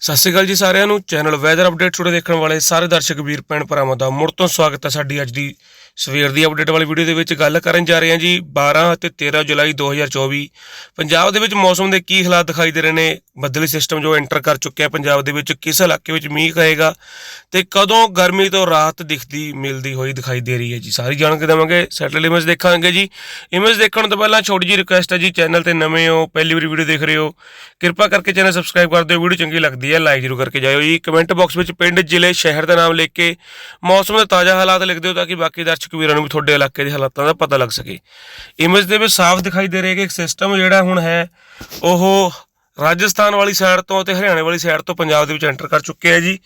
ਸਤਿ ਸ਼੍ਰੀ ਅਕਾਲ ਜੀ ਸਾਰਿਆਂ ਨੂੰ। ਚੈਨਲ ਵੈਦਰ ਅਪਡੇਟ ਟੂਡੇ ਦੇਖਣ ਵਾਲੇ ਸਾਰੇ ਦਰਸ਼ਕ ਵੀਰ, ਭੈਣ ਭਰਾਵਾਂ ਦਾ ਮੁੜ ਤੋਂ ਸਵਾਗਤ ਹੈ ਸਾਡੀ ਅੱਜ ਦੀ ਸਵੇਰ ਦੀ ਅਪਡੇਟ ਵਾਲੀ ਵੀਡੀਓ ਦੇ ਵਿੱਚ ਗੱਲ ਕਰਨ ਜਾ ਰਹੇ ਹਾਂ ਜੀ 12 ਅਤੇ 13 ਜੁਲਾਈ 2024 ਪੰਜਾਬ ਦੇ ਵਿੱਚ ਮੌਸਮ ਦੇ ਕੀ ਹਾਲਾਤ ਦਿਖਾਈ ਦੇ ਰਹੇ ਨੇ? ਬੱਦਲੀ ਸਿਸਟਮ ਜੋ ਐਂਟਰ ਕਰ ਚੁੱਕਿਆ ਪੰਜਾਬ ਦੇ ਵਿੱਚ, ਕਿਸ ਇਲਾਕੇ ਵਿੱਚ ਮੀਂਹ ਕਹੇਗਾ ਤੇ ਕਦੋਂ ਗਰਮੀ ਤੋਂ ਰਾਹਤ ਦਿਖਦੀ, ਮਿਲਦੀ ਹੋਈ ਦਿਖਾਈ ਦੇ ਰਹੀ ਹੈ ਜੀ? ਸਾਰੀ ਜਾਣਕਾਰੀ ਦੇਵਾਂਗੇ ਸੈਟਲ ਇਮੇਜ ਦੇਖਾਂਗੇ ਜੀ। ਇਮੇਜ ਦੇਖਣ ਤੋਂ ਪਹਿਲਾਂ ਛੋਟੀ ਜਿਹੀ ਰਿਕੁਐਸਟ ਹੈ ਜੀ ਚੈਨਲ ਤੇ ਨਵੇਂ ਹੋ, ਪਹਿਲੀ ਵਾਰੀ ਵੀਡੀਓ ਦੇਖ ਰਹੇ ਹੋ, ਕਿਰਪਾ ਕਰਕੇ ਚੈਨਲ ਸਬਸਕ੍ਰਾਈਬ ਕਰ ਦਿਓ। ਵੀਡੀਓ ਚੰਗੀ ਲੱਗਦੀ ਹੈ ਲਾਈਕ ਜ਼ਰੂਰ ਕਰਕੇ ਜਾਇਓ ਜੀ। ਕਮੈਂਟ ਬਾਕਸ ਵਿੱਚ ਪਿੰਡ, ਜ਼ਿਲ੍ਹੇ, ਸ਼ਹਿਰ ਦਾ ਨਾਮ ਲਿਖ ਕੇ ਮੌਸਮ ਦੇ ਤਾਜ਼ਾ ਹਾਲਾਤ ਲਿਖ ਦਿਓ ਤਾਂ ਕਿ ਬਾਕੀ ਦਰਸ਼ਕ ਵੀਰਾਂ ਨੂੰ ਵੀ ਤੁਹਾਡੇ ਇਲਾਕੇ ਦੇ ਹਾਲਾਤਾਂ ਦਾ ਪਤਾ ਲੱਗ ਸਕੇ। ਇਮੇਜ ਦੇ ਵਿੱਚ ਸਾਫ਼ ਦਿਖਾਈ ਦੇ ਰਿਹਾ ਕਿ ਇੱਕ ਸਿਸਟਮ ਜਿਹੜਾ ਹੁਣ ਹੈ, ਉਹ ਰਾਜਸਥਾਨ ਵਾਲੀ ਸਾਈਡ ਤੋਂ ਤੇ ਹਰਿਆਣਾ ਵਾਲੀ ਸਾਈਡ ਤੋਂ ਪੰਜਾਬ ਦੇ ਵਿੱਚ ਐਂਟਰ ਕਰ ਚੁੱਕੇ ਹੈ ਜੀ।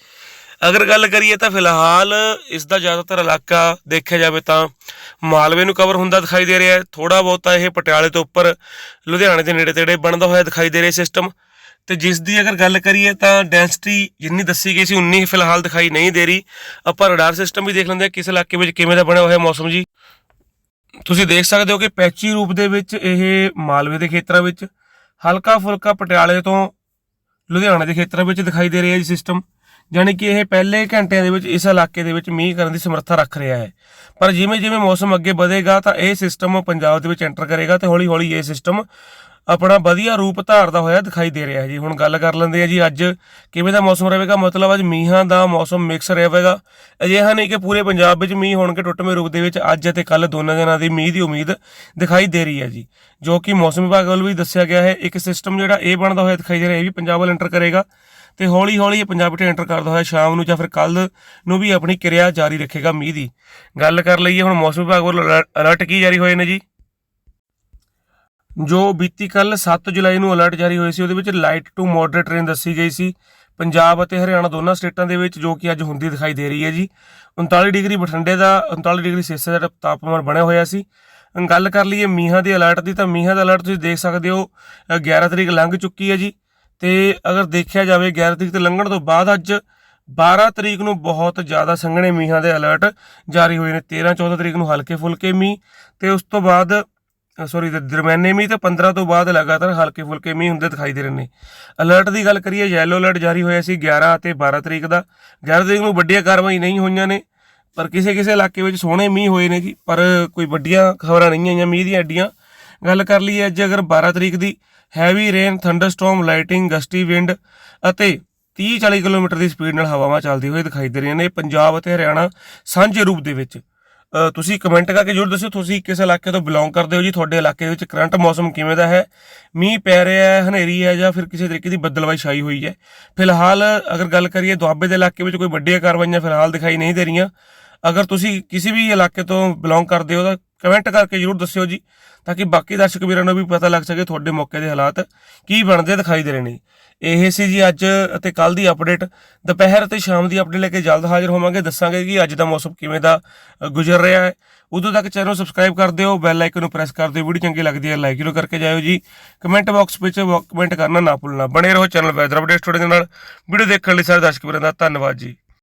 ਅਗਰ ਗੱਲ ਕਰੀਏ ਤਾਂ ਫਿਲਹਾਲ ਇਸ ਦਾ ਜ਼ਿਆਦਾਤਰ ਇਲਾਕਾ ਦੇਖਿਆ ਜਾਵੇ ਤਾਂ ਮਾਲਵੇ ਨੂੰ ਕਵਰ ਹੁੰਦਾ ਦਿਖਾਈ ਦੇ ਰਿਹਾ ਹੈ। ਥੋੜਾ ਬਹੁਤਾ ਇਹ ਪਟਿਆਲੇ ਤੋਂ ਉੱਪਰ ਲੁਧਿਆਣੇ ਦੇ ਨੇੜੇ ਤੇੜੇ ਬਣਦਾ ਹੋਇਆ ਦਿਖਾਈ ਦੇ ਰਿਹਾ ਸਿਸਟਮ ਤੇ ਜਿਸ ਦੀ ਅਗਰ ਗੱਲ ਕਰੀਏ ਤਾਂ ਡੈਂਸਿਟੀ ਜਿੰਨੀ ਦੱਸੀ ਗਈ ਸੀ, ਉਨੀ ਫਿਲਹਾਲ ਦਿਖਾਈ ਨਹੀਂ ਦੇ ਰਹੀ। ਆਪਾਂ ਰਡਾਰ ਸਿਸਟਮ ਵੀ ਦੇਖ ਲੈਂਦੇ ਹਾਂ ਕਿਸ ਇਲਾਕੇ ਵਿੱਚ ਕਿਵੇਂ ਦਾ ਬਣਿਆ ਹੋਇਆ ਮੌਸਮ ਜੀ। ਤੁਸੀਂ ਦੇਖ ਸਕਦੇ ਹੋ ਕਿ ਪੈਚੀ ਰੂਪ ਦੇ ਵਿੱਚ ਇਹ ਮਾਲਵੇ ਦੇ ਖੇਤਰਾਂ ਵਿੱਚ, ਹਲਕਾ ਫੁਲਕਾ ਪਟਿਆਲੇ ਤੋਂ ਲੁਧਿਆਣਾ ਦੇ ਖੇਤਰਾਂ ਵਿੱਚ ਦਿਖਾਈ ਦੇ ਰਿਹਾ ਜੀ ਸਿਸਟਮ ਯਾਨੀ ਕਿ ਇਹ ਪਹਿਲੇ ਘੰਟਿਆਂ ਦੇ ਵਿੱਚ ਇਸ ਇਲਾਕੇ ਦੇ ਵਿੱਚ ਮੀਂਹ ਕਰਨ ਦੀ ਸਮਰੱਥਾ ਰੱਖ ਰਿਹਾ ਹੈ। ਪਰ ਜਿਵੇਂ ਜਿਵੇਂ ਮੌਸਮ ਅੱਗੇ ਵਧੇਗਾ ਤਾਂ ਇਹ ਸਿਸਟਮ ਪੰਜਾਬ ਦੇ ਵਿੱਚ ਐਂਟਰ ਕਰੇਗਾ ਤੇ ਹੌਲੀ ਹੌਲੀ ਇਹ ਸਿਸਟਮ ਆਪਣਾ ਵਧੀਆ ਰੂਪ ਧਾਰਦਾ ਹੋਇਆ ਦਿਖਾਈ ਦੇ ਰਿਹਾ ਹੈ ਜੀ। ਹੁਣ ਗੱਲ ਕਰ ਲੈਂਦੇ ਆ ਜੀ ਅੱਜ ਕਿਵੇਂ ਦਾ ਮੌਸਮ ਰਹੇਗਾ? ਮਤਲਬ ਅੱਜ ਮੀਂਹਾਂ ਦਾ ਮੌਸਮ ਮਿਕਸ ਰਹੇਗਾ। ਅਜਿਹਾ ਨਹੀਂ ਕਿ ਪੂਰੇ ਪੰਜਾਬ ਵਿੱਚ ਮੀਂਹ ਹੋਣਗੇ ਟੁੱਟਵੇਂ ਰੂਪ ਦੇ ਵਿੱਚ ਅੱਜ ਅਤੇ ਕੱਲ ਦੋਨਾਂ ਦਿਨਾਂ ਦੀ ਮੀਂਹ ਦੀ ਉਮੀਦ ਦਿਖਾਈ ਦੇ ਰਹੀ ਹੈ ਜੀ। ਜੋ ਕਿ ਮੌਸਮ ਵਿਭਾਗ ਵੱਲੋਂ ਵੀ ਦੱਸਿਆ ਗਿਆ ਹੈ, ਇੱਕ ਸਿਸਟਮ ਜਿਹੜਾ ਇਹ ਬਣਦਾ ਹੋਇਆ ਦਿਖਾਈ ਦੇ ਰਿਹਾ ਇਹ ਵੀ ਪੰਜਾਬ ਵੱਲ ਐਂਟਰ ਕਰੇਗਾ ਤੇ ਹੌਲੀ ਹੌਲੀ ਇਹ ਪੰਜਾਬ ਵਿੱਚ ਐਂਟਰ ਕਰਦਾ ਹੋਇਆ ਸ਼ਾਮ ਨੂੰ ਜਾਂ ਫਿਰ ਕੱਲ ਨੂੰ ਵੀ ਆਪਣੀ ਕਿਰਿਆ ਜਾਰੀ ਰੱਖੇਗਾ ਮੀਂਹ ਦੀ। ਗੱਲ ਕਰ ਲਈਏ ਹੁਣ ਮੌਸਮ ਵਿਭਾਗ ਵੱਲੋਂ ਅਲਰਟ ਕੀ ਜਾਰੀ ਹੋਏ ਨੇ ਜੀ? ਜੋ ਬੀਤੀ ਕੱਲ 7 ਜੁਲਾਈ ਨੂੰ ਅਲਰਟ ਜਾਰੀ ਹੋਏ ਸੀ ਉਹਦੇ ਵਿੱਚ ਲਾਈਟ ਟੂ ਮੋਡਰੇਟ ਰੇਨ ਦੱਸੀ ਗਈ ਸੀ। ਪੰਜਾਬ ਅਤੇ ਹਰਿਆਣਾ ਦੋਨਾਂ ਸਟੇਟਾਂ ਦੇ ਵਿੱਚ ਜੋ ਕਿ ਅੱਜ ਹੁੰਦੀ ਦਿਖਾਈ ਦੇ ਰਹੀ ਹੈ ਜੀ। 39 ਡਿਗਰੀ ਬਠਿੰਡੇ ਦਾ 39 ਡਿਗਰੀ ਸੇਸੇ ਦਾ ਤਾਪਮਾਨ ਬਣਿਆ ਹੋਇਆ ਸੀ। ਗੱਲ ਕਰ ਲਈਏ ਮੀਂਹਾਂ ਦੇ ਅਲਰਟ ਦੀ ਤਾਂ ਮੀਂਹਾਂ ਦਾ ਅਲਰਟ ਤੁਸੀਂ ਦੇਖ ਸਕਦੇ ਹੋ ਅ, 11 ਤਰੀਕ ਲੰਘ ਚੁੱਕੀ ਹੈ ਜੀ। ਤੇ ਅਗਰ ਦੇਖਿਆ ਜਾਵੇ 11 ਤਰੀਕ ਤੇ ਲੰਘਣ ਤੋਂ ਬਾਅਦ ਅੱਜ 12 ਤਰੀਕ ਨੂੰ ਬਹੁਤ ਜ਼ਿਆਦਾ ਸੰਘਣੇ ਮੀਂਹਾਂ ਦੇ ਅਲਰਟ ਜਾਰੀ ਹੋਏ ਨੇ। 13 14 ਤਰੀਕ ਨੂੰ ਹਲਕੇ ਫੁਲਕੇ ਮੀਂਹ ਤੇ ਉਸ ਤੋਂ ਬਾਅਦ ਸੌਰੀ ਦਰਮਿਆਨੇ ਮੀਂਹ ਤੇ 15 ਤੋਂ ਬਾਅਦ ਲਗਾਤਾਰ ਹਲਕੇ ਫੁਲਕੇ ਮੀਂਹ ਹੁੰਦੇ ਦਿਖਾਈ ਦੇ ਰਹੇ ਨੇ। ਅਲਰਟ ਦੀ ਗੱਲ ਕਰੀਏ ਯੈਲੋ ਅਲਰਟ ਜਾਰੀ ਹੋਇਆ ਸੀ 11 ਅਤੇ 12 ਤਰੀਕ ਦਾ। 11 ਤਰੀਕ ਨੂੰ ਵੱਡੀਆਂ ਕਾਰਵਾਈ ਨਹੀਂ ਹੋਈਆਂ ਨੇ, ਪਰ ਕਿਸੇ ਕਿਸੇ ਇਲਾਕੇ ਵਿੱਚ ਸੋਹਣੇ ਮੀਂਹ ਹੋਏ ਨੇ ਜੀ, ਪਰ ਕੋਈ ਵੱਡੀਆਂ ਖਬਰਾਂ ਨਹੀਂ ਆਈਆਂ ਮੀਂਹ ਦੀਆਂ ਐਡੀਆਂ। ਗੱਲ ਕਰ ਲਈਏ ਅੱਜ ਅਗਰ 12 ਤਰੀਕ ਦੀ heavy rain thunderstorm lighting gusty wind ਅਤੇ 30 40 ਕਿਲੋਮੀਟਰ ਦੀ ਸਪੀਡ ਨਾਲ ਹਵਾਵਾਂ ਚੱਲਦੀ ਹੋਈ ਦਿਖਾਈ ਦੇ ਰਹੀਆਂ ਨੇ ਪੰਜਾਬ ਅਤੇ ਹਰਿਆਣਾ ਸਾਂਝੇ ਰੂਪ ਦੇ ਵਿੱਚ। ਤੁਸੀਂ ਕਮੈਂਟ ਕਰਕੇ ਜਰੂਰ ਦੱਸਿਓ, ਤੁਸੀਂ ਕਿਸ ਇਲਾਕੇ ਤੋਂ ਬਿਲੋਂਗ ਕਰਦੇ ਹੋ ਜੀ? ਤੁਹਾਡੇ ਇਲਾਕੇ ਵਿੱਚ ਕਰੰਟ ਮੌਸਮ ਕਿਵੇਂ ਦਾ ਹੈ? ਮੀਂਹ ਪੈ ਰਿਹਾ ਹੈ, ਹਨੇਰੀ ਹੈ ਜਾਂ ਫਿਰ ਕਿਸੇ ਤਰੀਕੇ ਦੀ ਬੱਦਲਵਾਈ ਛਾਈ ਹੋਈ ਹੈ? ਫਿਲਹਾਲ ਅਗਰ ਗੱਲ ਕਰੀਏ ਦੁਆਬੇ ਦੇ ਇਲਾਕੇ ਵਿੱਚ ਕੋਈ ਵੱਡੀਆਂ ਕਾਰਵਾਈਆਂ ਫਿਲਹਾਲ ਦਿਖਾਈ ਨਹੀਂ ਦੇ ਰਹੀਆਂ। ਅਗਰ ਤੁਸੀਂ ਕਿਸੇ ਵੀ ਇਲਾਕੇ ਤੋਂ ਬਿਲੋਂਗ ਕਰਦੇ ਹੋ ਤਾਂ ਕਮੈਂਟ ਕਰਕੇ ਜਰੂਰ ਦੱਸਿਓ ਜੀ, ਤਾਂ ਕਿ ਬਾਕੀ ਦਰਸ਼ਕ ਵੀਰਾਂ ਨੂੰ ਵੀ ਪਤਾ ਲੱਗ ਸਕੇ ਤੁਹਾਡੇ ਮੌਕੇ ਦੇ ਹਾਲਾਤ ਕੀ ਬਣਦੇ ਦਿਖਾਈ ਦੇ ਰਹੇ ਨੇ। ਇਹ ਸੀ ਜੀ ਅੱਜ ਅਤੇ ਕੱਲ ਦੀ ਅਪਡੇਟ ਦੁਪਹਿਰ ਅਤੇ ਸ਼ਾਮ ਦੀ ਅਪਡੇਟ ਲੈ ਕੇ ਜਲਦ ਹਾਜ਼ਰ ਹੋਵਾਂਗੇ। ਦੱਸਾਂਗੇ ਕਿ ਅੱਜ ਦਾ ਮੌਸਮ ਕਿਵੇਂ ਦਾ ਗੁਜ਼ਰ ਰਿਹਾ ਹੈ। ਉਦੋਂ ਤੱਕ ਚੈਨਲ ਸਬਸਕ੍ਰਾਈਬ ਕਰ ਦਿਓ ਬੈਲ ਆਈਕਨ ਨੂੰ ਪ੍ਰੈਸ ਕਰ ਦਿਓ। ਵੀਡੀਓ ਚੰਗੀ ਲੱਗਦੀ ਹੈ ਲਾਈਕ ਜ਼ਰੂਰ ਕਰਕੇ ਜਾਇਓ ਜੀ। ਕਮੈਂਟ ਬਾਕਸ ਵਿੱਚ ਕਮੈਂਟ ਕਰਨਾ ਨਾ ਭੁੱਲਣਾ। ਬਣੇ ਰਹੋ ਚੈਨਲ ਵੈਦਰ ਅਪਡੇਟ ਤੁਹਾਡੇ ਦੇ ਨਾਲ। ਵੀਡੀਓ ਦੇਖਣ ਲਈ ਸਾਰੇ ਦਰਸ਼ਕ ਵੀਰਾਂ ਦਾ ਧੰਨਵਾਦ ਜੀ।